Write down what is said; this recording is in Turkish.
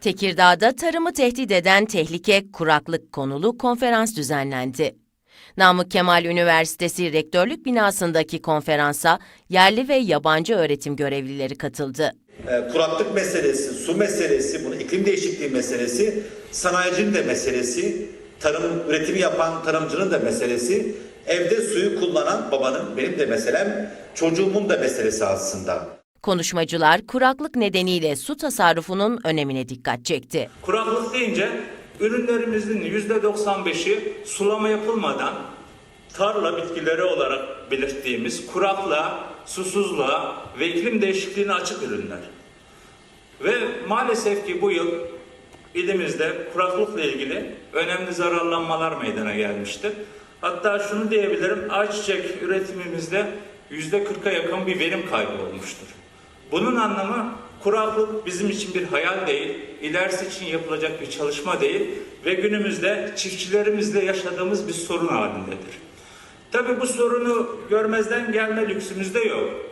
Tekirdağ'da tarımı tehdit eden tehlike kuraklık konulu konferans düzenlendi. Namık Kemal Üniversitesi Rektörlük binasındaki konferansa yerli ve yabancı öğretim görevlileri katıldı. E, kuraklık meselesi, su meselesi, bunu iklim değişikliği meselesi, sanayicinin de meselesi, tarım üretimi yapan tarımcının da meselesi, evde suyu kullanan babanın benim de meselem, çocuğumun da meselesi aslında. Konuşmacılar kuraklık nedeniyle su tasarrufunun önemine dikkat çekti. Kuraklık deyince ürünlerimizin %95'i sulama yapılmadan tarla bitkileri olarak belirttiğimiz kuraklığa, susuzluğa ve iklim değişikliğine açık ürünler. Ve maalesef ki bu yıl ilimizde kuraklıkla ilgili önemli zararlanmalar meydana gelmiştir. Hatta şunu diyebilirim, ayçiçek üretimimizde %40'a yakın bir verim kaybı olmuştur. Bunun anlamı kuraklık bizim için bir hayal değil, ilerisi için yapılacak bir çalışma değil ve günümüzde çiftçilerimizle yaşadığımız bir sorun halindedir. Tabii bu sorunu görmezden gelme lüksümüz de yok.